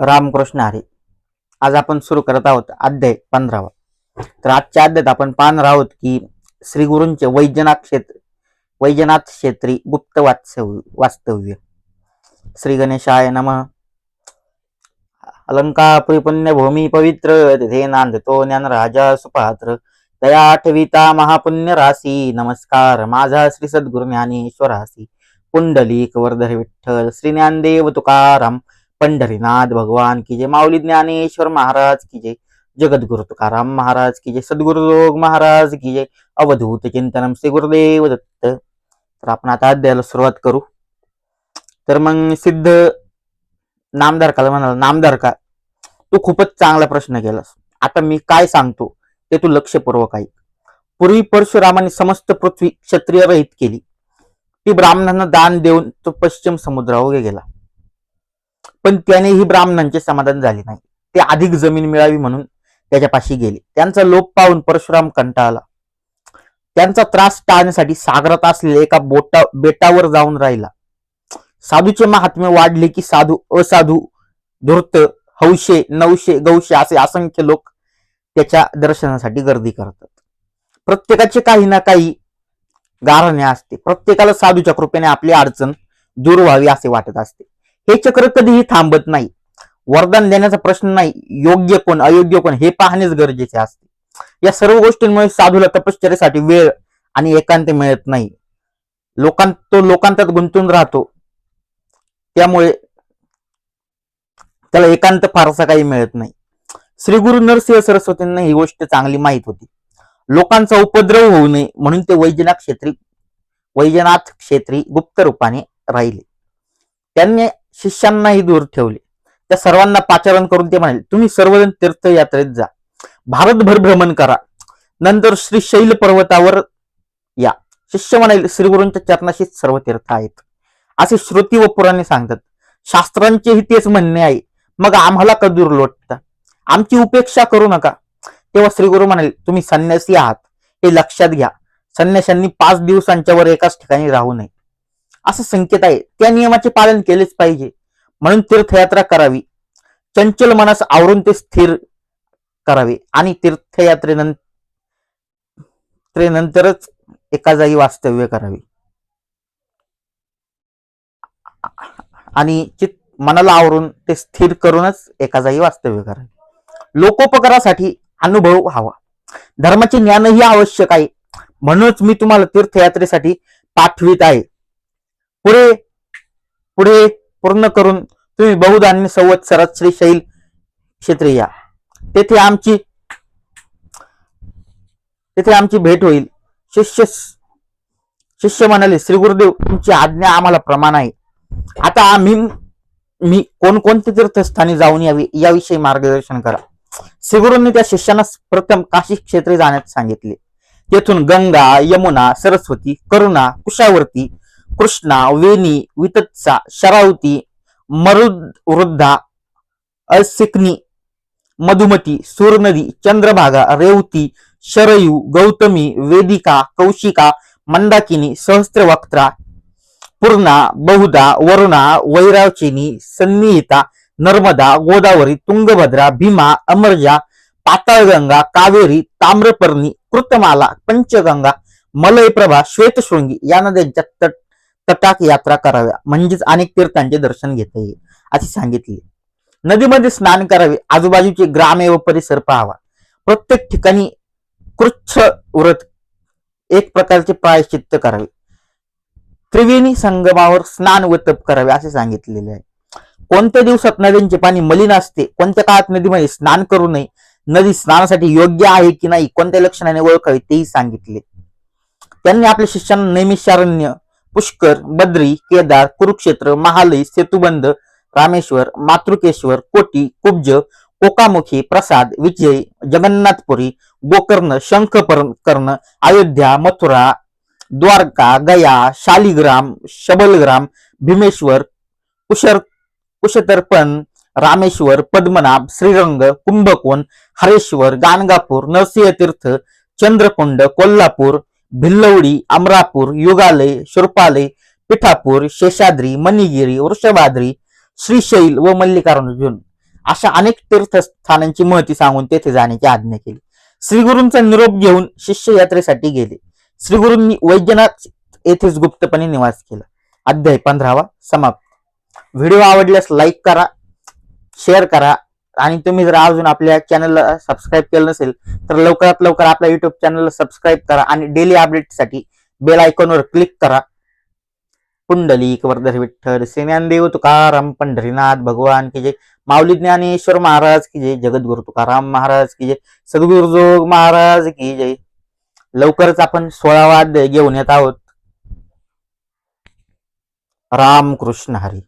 रामकृष्ण हरी. आज आपण सुरू करत आहोत अध्याय पंधरावा. तर आजच्या अध्यायात आपण पाहणार आहोत की श्री गुरूंचे वैजनाथ क्षेत्र वैजनाथ क्षेत्री गुप्त वास्तव्य वास्तव्य. श्री गणेशाय नम. अलंकापुरी पुण्यभूमी पवित्र तिथे नांदतो ज्ञान राजा सुपात्र. दया आठविता महापुण्य राशी नमस्कार. माझा श्री सद्गुरु ज्ञानेश्वरासी पुंडलिक वर्धर विठ्ठल श्री ज्ञानदेव तुकाराम. पंढरीनाथ भगवान की जय. माऊली ज्ञानेश्वर महाराज की जय. जगद्गुरु तुकाराम महाराज की जय. सद्गुरु योग महाराज की जय. अवधूत चिंतनम श्री गुरुदेव दत्त. तर आपण आता अध्यायाला सुरुवात करू. तर मग सिद्ध नामधारकाला म्हणाला नामधारका तू खूपच चांगला प्रश्न केलास. आता मी काय सांगतो ते तू लक्षपूर्वक ऐक. पूर्वी परशुरामाने समस्त पृथ्वी क्षत्रिय रहित केली. ती ब्राह्मणांना दान देऊन तो पश्चिम समुद्रावर गेला. पण त्यानेही ब्राह्मणांचे समाधान झाले नाही. ते अधिक जमीन मिळावी म्हणून त्याच्यापाशी गेले. त्यांचा लोप पाहून परशुराम कंटाळला. त्यांचा त्रास टाळण्यासाठी सागरात असलेल्या एका बोटा बेटावर जाऊन राहिला. साधूचे महात्म्य वाढले की साधू असाधू धूर्त हौशे नवशे गौशे असे असंख्य लोक त्याच्या दर्शनासाठी गर्दी करतात. प्रत्येकाचे काही ना काही गारणे असते. प्रत्येकाला साधूच्या कृपेने आपली अडचण दूर व्हावी असे वाटत असते. हे चक्र कधीही थांबत नाही. वरदान देण्याचा प्रश्न नाही. योग्य कोण अयोग्य कोण हे पाहणेच गरजेचे असते. या सर्व गोष्टींमुळे साधूला तपश्चर्यासाठी वेळ आणि एकांत मिळत नाही. लोकां तो लोकांतात गुंतून राहतो. त्यामुळे त्याला एकांत फारसा काही मिळत नाही. श्री गुरु नरसिंह सरस्वतींना ही गोष्ट चांगली माहीत होती. लोकांचा उपद्रव होऊ नये म्हणून ते वैजनाथ क्षेत्री वैजनाथ क्षेत्री गुप्त रूपाने राहिले. त्यांनी शिष्यांनाही दूर ठेवले. त्या सर्वांना पाचारण करून ते म्हणाले तुम्ही सर्वजण तीर्थयात्रेत जा. भारतभर भ्रमण करा. नंतर श्री शैल पर्वतावर या. शिष्य म्हणाले श्री गुरूंच्या चरणाशीच सर्व तीर्थ आहेत. असे श्रुती व पुराणे सांगतात. शास्त्रांचेही तेच म्हणणे आहे. मग आम्हाला का दूर लोटता? आमची उपेक्षा करू नका. तेव्हा श्री गुरु म्हणाले तुम्ही संन्यासी आहात. हे लक्षात घ्या. संन्याशांनी पाच दिवसांच्या वर एकाच ठिकाणी राहू नये. असं संकेत आहे. त्या नियमाचे पालन केलेच पाहिजे. म्हणून तीर्थयात्रा करावी. चंचल मनास आवरून ते स्थिर करावे. आणि तीर्थयात्रेनंतरच एका जागी वास्तव्य करावे. आणि चित मनाला आवरून ते स्थिर करूनच एका जागी वास्तव्य करावे. लोकोपकारासाठी अनुभव हवा धर्माचे ज्ञानही आवश्यक आहे. म्हणूनच मी तुम्हाला तीर्थयात्रेसाठी पाठवित आहे. पुढे पुढे पूर्ण करून तुम्ही बहुधान्य संवत्सरात श्री शैल क्षेत्री या. तेथे आमची तेथे आमची भेट होईल. शिष्य शिष्य म्हणाले श्री गुरुदेव तुमची आज्ञा आम्हाला प्रमाण आहे. आता आम्ही मी कोणकोणत्या तीर्थस्थानी जाऊन यावी याविषयी मार्गदर्शन करा. श्रीगुरूंनी त्या शिष्यांना प्रथम काशी क्षेत्रे जाण्यास सांगितले. तेथून गंगा यमुना सरस्वती करुणा कुशावर्ती कृष्णा वेणी वितत्सा शरावती मरुद वृद्धा असिकनी मधुमती सूरनदी चंद्रभागा रेवती शरयू गौतमी वेदिका कौशिका मंदाकिनी सहस्त्रवक्त्रा पूर्णा बहुधा वरुणा वैरावचिनी सन्निहिता नर्मदा गोदावरी तुंगभद्रा भीमा अमरजा पाताळगंगा कावेरी ताम्रपर्णी कृतमाला पंचगंगा मलयप्रभा श्वेतशृंगी या नद्यांच्या तट तटाक यात्रा कराव्या. म्हणजेच अनेक तीर्थांचे दर्शन घेता येईल असे सांगितले. नदीमध्ये स्नान करावे आजूबाजूचे ग्रामे व परिसर पाहावा. प्रत्येक ठिकाणी कृच्छ व्रत एक प्रकारचे प्रायश्चित्त करावे. त्रिवेणी संगमावर स्नान व तप करावे असे सांगितलेले आहे. कोणत्या दिवसात नद्यांचे पाणी मलिन असते कोणत्या काळात नदीमध्ये स्नान करू नये नदी स्नानासाठी योग्य आहे की नाही कोणत्या लक्षणाने ओळखावे तेही सांगितले. त्यांनी आपल्या शिष्यांना नैमिषारण्य पुष्कर बद्री केदार कुरुक्षेत्र महालय सेतुबंध रामेश्वर मातृकेश्वर कोटी कुब्ज कोकामुखी प्रसाद विजय जगन्नाथपुरी गोकर्ण शंखकर्ण अयोध्या मथुरा द्वारका गया शालिग्राम शबलग्राम भीमेश्वर कुशर कुशतर्पण रामेश्वर पद्मनाभ श्रीरंग कुंभकोण हरेश्वर गाणगापूर नरसिंहतीर्थ चंद्रकुंड कोल्हापूर भिल्लवडी अमरापूर युगालय शुरपालय पिठापूर शेषाद्री मणिगिरी वृषभाद्री श्रीशैल व मल्लिकार्जुन अशा अनेक तीर्थस्थानांची महती सांगून तेथे जाण्याची आज्ञा केली. श्रीगुरूंचा निरोप घेऊन शिष्य यात्रेसाठी गेले. श्रीगुरूंनी वैद्यनाथ येथेच गुप्तपणे निवास केला. अध्याय पंधरावा समाप्त. व्हिडिओ आवडल्यास लाईक करा शेअर करा आणि तुम्ही जर अजून आपल्या चॅनलला सबस्क्राईब केलं नसेल तर लवकरात लवकर आपल्या युट्यूब चॅनलला सबस्क्राईब करा आणि डेली अपडेटसाठी बेल आयकॉनवर क्लिक करा. पुंडलिक वर्धर विठ्ठल सेन्यानदेव तुकाराम पंढरीनाथ भगवान की जय माऊली ज्ञानेश्वर महाराज की जय जगद्गुरु तुकाराम महाराज की जय सद्गुरु जोग महाराज की जय लवकरच आपण सोळावा अध्याय घेऊन येत आहोत. राम कृष्ण हरी.